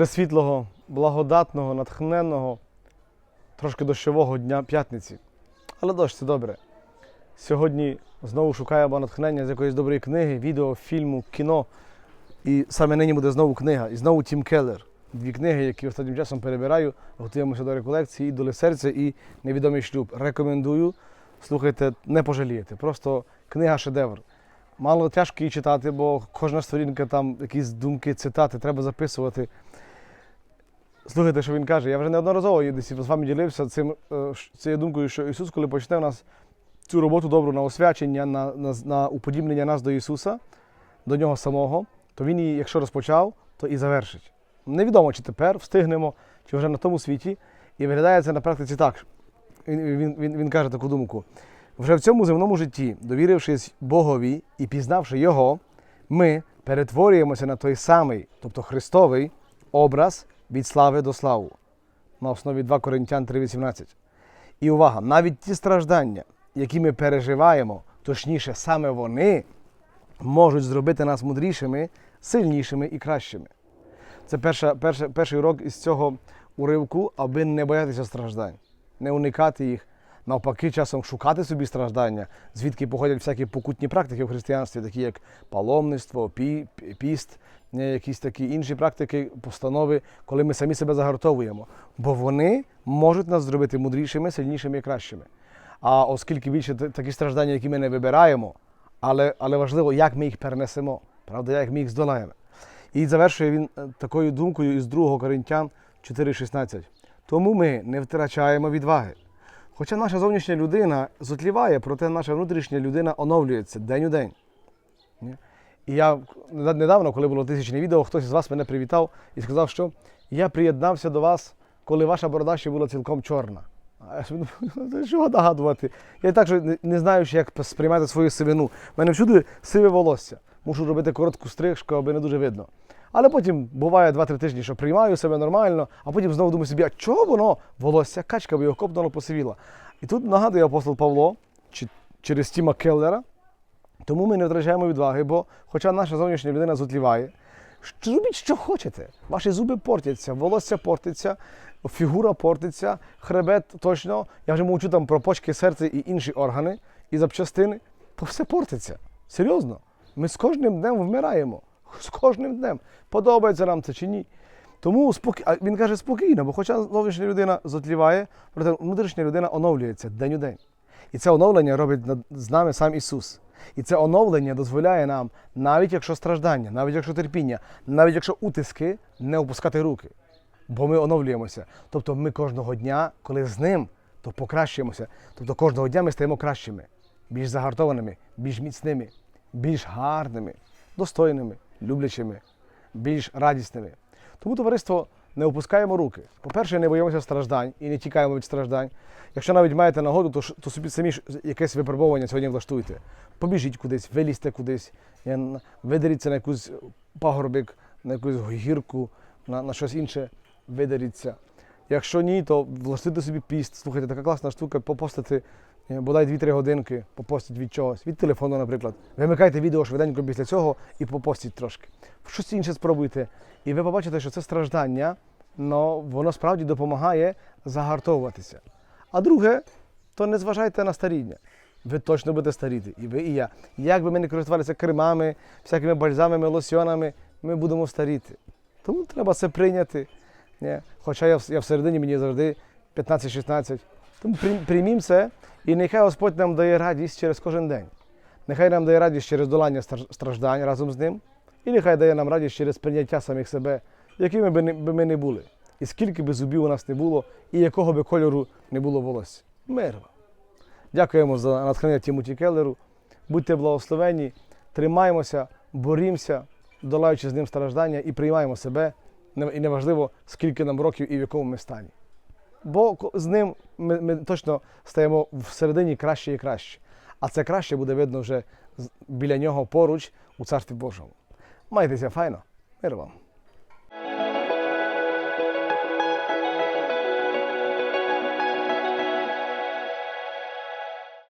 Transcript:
пресвітлого, благодатного, натхненного, трошки дощового дня п'ятниці. Але дощ це добре. Сьогодні знову шукаємо натхнення з якоїсь доброї книги, відео, фільму, кіно. І саме нині буде знову книга. І знову Тім Келлер. Дві книги, які останнім часом перебираю, готуємося до реколекції, «Ідоли серця і невідомий шлюб. Рекомендую. Слухайте, не пожалієте. Просто книга шедевр. Мало тяжко її читати, бо кожна сторінка там якісь думки, цитати треба записувати. Слухайте, що він каже. Я вже неодноразово з вами ділився цим, е, цією думкою, що Ісус, коли почне у нас цю роботу добру на освячення, на, на, на уподібнення нас до Ісуса, до Нього самого, то Він її, якщо розпочав, то і завершить. Невідомо, чи тепер встигнемо, чи вже на тому світі. І виглядає це на практиці так. Він, він, він, він каже таку думку. Вже в цьому земному житті, довірившись Богові і пізнавши Його, ми перетворюємося на той самий, тобто Христовий, образ від слави до славу. На основі 2 Коринтян 3,18. І увага, навіть ті страждання, які ми переживаємо, точніше, саме вони можуть зробити нас мудрішими, сильнішими і кращими. Це перша, перша, перший урок із цього уривку, аби не боятися страждань, не уникати їх, навпаки, часом шукати собі страждання, звідки походять всякі покутні практики в християнстві, такі як паломництво, пі, пі- піст, е, якісь такі інші практики, постанови, коли ми самі себе загартовуємо. Бо вони можуть нас зробити мудрішими, сильнішими і кращими. А оскільки більше такі страждання, які ми не вибираємо, але, але важливо, як ми їх перенесемо, правда, як ми їх здолаємо. І завершує він е, такою думкою із 2 Коринтян 4,16. Тому ми не втрачаємо відваги. Хоча наша зовнішня людина зотліває, проте наша внутрішня людина оновлюється день у день. І я недавно, коли було тисячне відео, хтось із вас мене привітав і сказав, що я приєднався до вас, коли ваша борода ще була цілком чорна. А я собі думаю, «Та чого нагадувати? Я так не, не знаю, як сприймати свою сивину. У мене всюди сиве волосся. Мушу робити коротку стрижку, аби не дуже видно. Але потім буває 2-3 тижні, що приймаю себе нормально, а потім знову думаю собі, а чого воно волосся, качка би його копнуло, посивіла. І тут нагадує апостол Павло чи, через Тіма Келлера, тому ми не втрачаємо відваги, бо хоча наша зовнішня людина зотліває, що- робіть, що хочете. Ваші зуби портяться, волосся портиться, фігура портиться, хребет точно. Я вже мовчу там про почки, серце і інші органи і запчастини, то все портиться. Серйозно. Ми з кожним днем вмираємо. З кожним днем. Подобається нам це чи ні. Тому спокі... а він каже спокійно, бо хоча зовнішня людина зотліває, проте внутрішня людина оновлюється день у день. І це оновлення робить з нами сам Ісус. І це оновлення дозволяє нам, навіть якщо страждання, навіть якщо терпіння, навіть якщо утиски, не опускати руки. Бо ми оновлюємося. Тобто ми кожного дня, коли з ним, то покращуємося. Тобто кожного дня ми стаємо кращими, більш загартованими, більш міцними, більш гарними, достойними, люблячими, більш радісними. Тому, товариство, не опускаємо руки. По-перше, не боїмося страждань і не тікаємо від страждань. Якщо навіть маєте нагоду, то, то собі самі ж якесь випробування сьогодні влаштуйте. Побіжіть кудись, вилізьте кудись, видеріться на якусь пагорбик, на якусь гірку, на, на щось інше, видеріться. Якщо ні, то влаштуйте собі піст. Слухайте, така класна штука, попостити е, бодай 2-3 годинки, попостіть від чогось, від телефону, наприклад. Вимикайте відео швиденько після цього і попостіть трошки. Щось інше спробуйте. І ви побачите, що це страждання, но воно справді допомагає загартовуватися. А друге, то не зважайте на старіння. Ви точно будете старіти, і ви, і я. Як би ми не користувалися кремами, всякими бальзамами, лосьонами, ми будемо старіти. Тому треба це прийняти. Ні? Хоча я, я всередині мені завжди 15-16. Тому прийм- приймімо це, і нехай Господь нам дає радість через кожен день. Нехай нам дає радість через долання страждань разом з ним, і нехай дає нам радість через прийняття самих себе, якими би, ми не були. І скільки би зубів у нас не було, і якого би кольору не було волосся. Мир вам. Дякуємо за натхнення Тімоті Келлеру. Будьте благословені, тримаємося, борімося, долаючи з ним страждання і приймаємо себе. І неважливо, скільки нам років і в якому ми стані. Бо з ним ми, ми точно стаємо всередині краще і краще. А це краще буде видно вже біля нього поруч у Царстві Божому. Майтеся файно, мир вам.